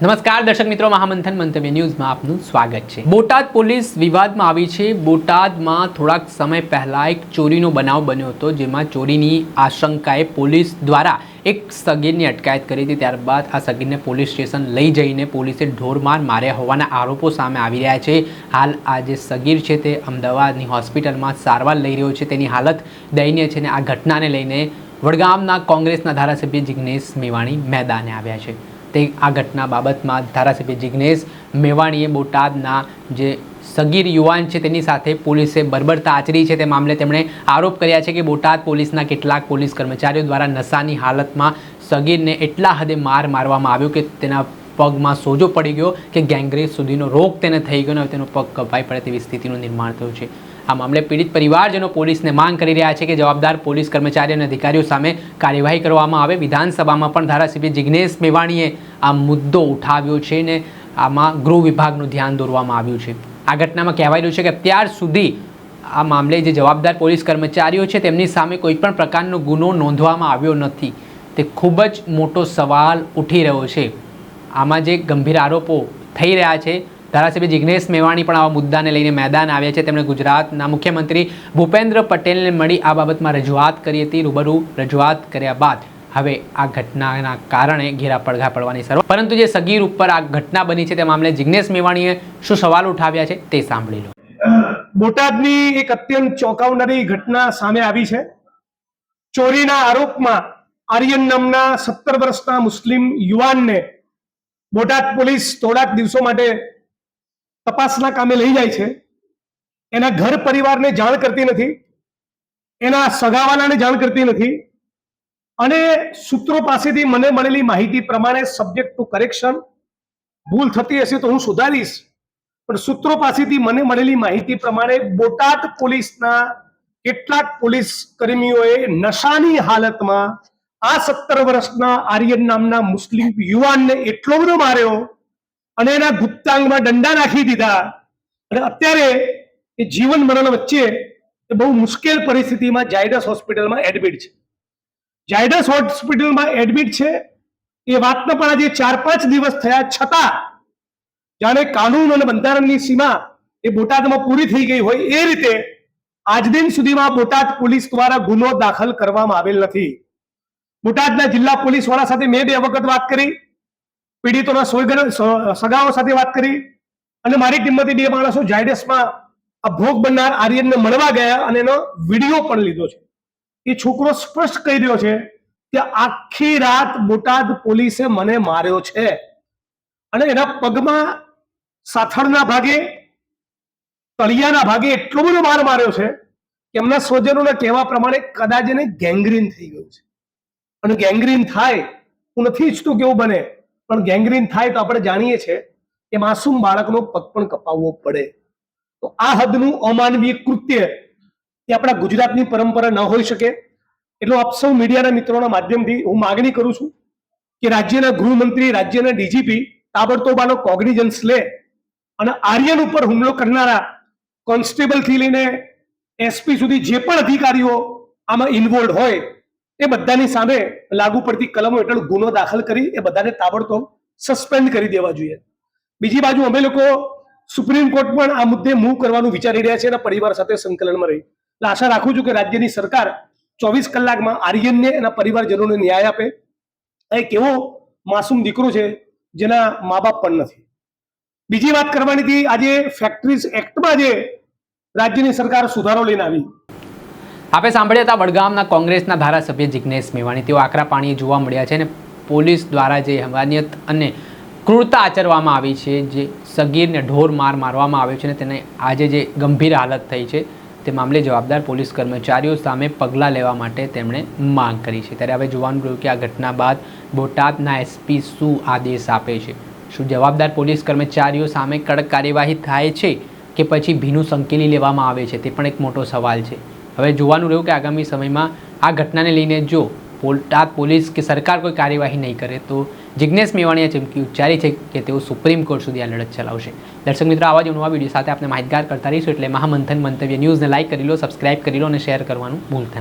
નમસ્કાર, દર્શક મિત્રો. મહામંથન મંતવ્ય ન્યૂઝમાં આપનું સ્વાગત છે. બોટાદ પોલીસ વિવાદમાં આવી છે. બોટાદમાં થોડાક સમય પહેલાં એક ચોરીનો બનાવ બન્યો હતો, જેમાં ચોરીની આશંકાએ પોલીસ દ્વારા એક સગીરની અટકાયત કરી હતી. ત્યારબાદ આ સગીરને પોલીસ સ્ટેશન લઈ જઈને પોલીસે ઢોરમાર માર્યા હોવાના આરોપો સામે આવી રહ્યા છે. હાલ આ જે સગીર છે તે અમદાવાદની હોસ્પિટલમાં સારવાર લઈ રહ્યો છે. તેની હાલત દયનીય છે અને આ ઘટનાને લઈને વડગામના કોંગ્રેસના ધારાસભ્ય જિગ્નેશ મેવાણી મેદાને આવ્યા છે. તે આ ઘટના બાબતમાં ધારાસભ્ય જિગ્નેશ મેવાણીએ બોટાદના જે સગીર યુવાન છે તેની સાથે પોલીસે બર્બરતા આચરી છે તે મામલે તેમણે આરોપ કર્યા છે કે બોટાદ પોલીસના કેટલાક પોલીસ કર્મચારીઓ દ્વારા નશાની હાલતમાં સગીરને એટલા હદે માર મારવામાં આવ્યો કે તેના પગમાં સોજો પડી ગયો કે ગેંગ્રેસ સુધીનો રોગ તેને થઈ ગયો અને તેનો પગ કપાઈ પડે તેવી સ્થિતિનું નિર્માણ થયું છે. આ મામલે પીડિત પરિવારજનો પોલીસને માંગ કરી રહ્યા છે કે જવાબદાર પોલીસ કર્મચારી અને અધિકારીઓ સામે કાર્યવાહી કરવામાં આવે. વિધાનસભામાં પણ ધારાસભ્ય જિગ્નેશ મેવાણીએ આ મુદ્દો ઉઠાવ્યો છે ને આમાં ગૃહ વિભાગનું ધ્યાન દોરવામાં આવ્યું છે. આ ઘટનામાં કહેવાયેલું છે કે અત્યાર સુધી આ મામલે જે જવાબદાર પોલીસ કર્મચારીઓ છે તેમની સામે કોઈપણ પ્રકારનો ગુનો નોંધવામાં આવ્યો નથી. તે ખૂબ જ મોટો સવાલ ઉઠી રહ્યો છે. આમાં જે ગંભીર આરોપો થઈ રહ્યા છે ધારાસભ્ય જિગ્નેશ મેવાણી પણ આવા મુદ્દાને લઈને મેદાન આવ્યા છે. તેમણે ગુજરાતના મુખ્યમંત્રી ભૂપેન્દ્ર પટેલને મળી આ બાબતમાં રજૂઆત કરી હતી. રૂબરૂ રજૂઆત કર્યા બાદ હવે આ ઘટનાના કારણે ઘેરા પડઘા પડવાની શરૂઆત. પરંતુ જે સગીર ઉપર આ ઘટના બની છે તે મામલે જિગ્નેશ મેવાણીએ શું સવાલ ઉઠાવ્યા છે તે સાંભળી લો. બોટાદની એક અત્યંત ચોંકાવનારી ઘટના સામે આવી છે. ચોરીના આરોપમાં આર્યન નામના સત્તર વર્ષના મુસ્લિમ યુવાનને બોટાદ પોલીસ થોડાક દિવસો માટે તપાસના કામે લઈ જાય છે. એના ઘર પરિવારને જાણ કરતી નથી. એના સગાવાલાને જાણ કરતી નથી. અને સૂત્રો પાસેથી મને મળેલી માહિતી પ્રમાણે સબ્જેક્ટ ટુ કરેક્શન ભૂલ થતી હશે તો હું સુધારીશ. પણ સૂત્રો પાસેથી મને મળેલી માહિતી પ્રમાણે બોટાદ પોલીસના કેટલાક પોલીસ કર્મીઓએ નશાની હાલતમાં આ સત્તર વર્ષના આર્યન નામના મુસ્લિમ યુવાનને એટલો બધો માર્યો અને એના ગુપ્તાંગમાં દંડા નાખી દીધા. અને અત્યારે એ જીવન મરણ વચ્ચે એ બહુ મુશ્કેલ પરિસ્થિતિમાં જાયડસ હોસ્પિટલમાં એડમિટ છે. જાયડસ હોસ્પિટલમાં એડમિટ છે. એ વાતને પણ આજે ચાર પાંચ દિવસ થયા છતાં જાણે કાનૂન અને બંધારણની સીમા એ બોટાદમાં પૂરી થઈ ગઈ હોય એ રીતે આજ દિન સુધીમાં બોટાદ પોલીસ દ્વારા ગુનો દાખલ કરવામાં આવેલ નથી. બોટાદના જિલ્લા પોલીસવાળા સાથે મેં બે વખત વાત કરી. પીડિતોના સોયગન સગાઓ સાથે વાત કરી અને મારી ટીમમાંથી બે માણસો જાયડસમાં આ ભોગ બનનાર આર્યનને મળવા ગયા અને એનો વીડિયો પણ લીધો છે. એ છોકરો સ્પષ્ટ કહી રહ્યો છે કે આખી રાત બોટાદ પોલીસે મને માર્યો છે. અને એના પગમાં સાથળના ભાગે, તળિયાના ભાગે એટલો બધો માર માર્યો છે કે એમના સ્વજનોના કહેવા પ્રમાણે કદાચ એને ગેંગ્રીન થઈ ગયું છે. અને ગેંગ્રીન થાય, હું નથી ઈચ્છતું કેવું બને. પણ ગેંગ્રીન થાય તો આપણે જાણીએ છીએ કે માસૂમ બાળકનો પગ પણ કપાવવો પડે. તો આ હદનું અમાનવીય કૃત્ય એ આપણા ગુજરાતની પરંપરા ન હોઈ શકે. એટલો આપ સૌ મીડિયાના મિત્રોના માધ્યમથી હું માગણી કરું છું કે રાજ્યના ગૃહમંત્રી, રાજ્યના ડીજીપી તાબડતોબાનો કોગ્નિજન્સ લે અને આર્યન ઉપર હુમલો કરનારા કોન્સ્ટેબલથી લઈને એસપી સુધી જે પણ અધિકારીઓ આમાં ઇન્વોલ્વ હોય એ બધાની સામે લાગુ પડતી કલમો હેઠળ ગુનો દાખલ કરી, એ બધાને તાબડતોબ સસ્પેન્ડ કરી દેવા જોઈએ. બીજી બાજુ અમે લોકો સુપ્રીમ કોર્ટ પણ આ મુદ્દે મૂવ કરવાનું વિચારી રહ્યા છે એના પરિવાર સાથે સંકલનમાં રહી. એટલે આશા રાખું છું કે રાજ્યની સરકાર ચોવીસ કલાકમાં આર્યનને એના પરિવારજનોને ન્યાય આપે. એક એવો માસૂમ દીકરો છે જેના મા બાપ પણ નથી. બીજી વાત કરવાની હતી, આજે ફેક્ટરીઝ એક્ટમાં જે રાજ્યની સરકાર સુધારો લઈને આવી. આપે સાંભળ્યા હતા વડગામના કોંગ્રેસના ધારાસભ્ય જિગ્નેશ મેવાણી. તેઓ આકરા પાણીએ જોવા મળ્યા છે અને પોલીસ દ્વારા જે હવાનિયત અને ક્રૂરતા આચરવામાં આવી છે, જે સગીરને ઢોર માર મારવામાં આવ્યો છે અને તેને આજે જે ગંભીર હાલત થઈ છે, તે મામલે જવાબદાર પોલીસ કર્મચારીઓ સામે પગલાં લેવા માટે તેમણે માંગ કરી છે. ત્યારે હવે જોવાનું રહ્યું કે આ ઘટના બાદ બોટાદના એસપી શું આદેશ આપે છે? શું જવાબદાર પોલીસ કર્મચારીઓ સામે કડક કાર્યવાહી થાય છે કે પછી ભીનું સંકેલી લેવામાં આવે છે? તે પણ એક મોટો સવાલ છે. હવે જોવાનું રહ્યું કે આગામી સમયમાં આ ઘટનાને લઈને જો બોટાદ પોલીસ કે સરકાર કોઈ કાર્યવાહી નહીં કરે, તો જિજ્ઞેશ મેવાણીએ ચમકી ઉચ્ચારી છે કે તેઓ સુપ્રીમ કોર્ટ સુધી આ લડત ચલાવશે. દર્શક મિત્રો, આવા જ નવા વીડિયો સાથે આપણે માહિતગાર કરતા રહીશું એટલે મહામંથન મંતવ્ય ન્યૂઝને લાઇક કરી લો, સબસ્ક્રાઇબ કરી લો અને શેર કરવાનું ભૂલતા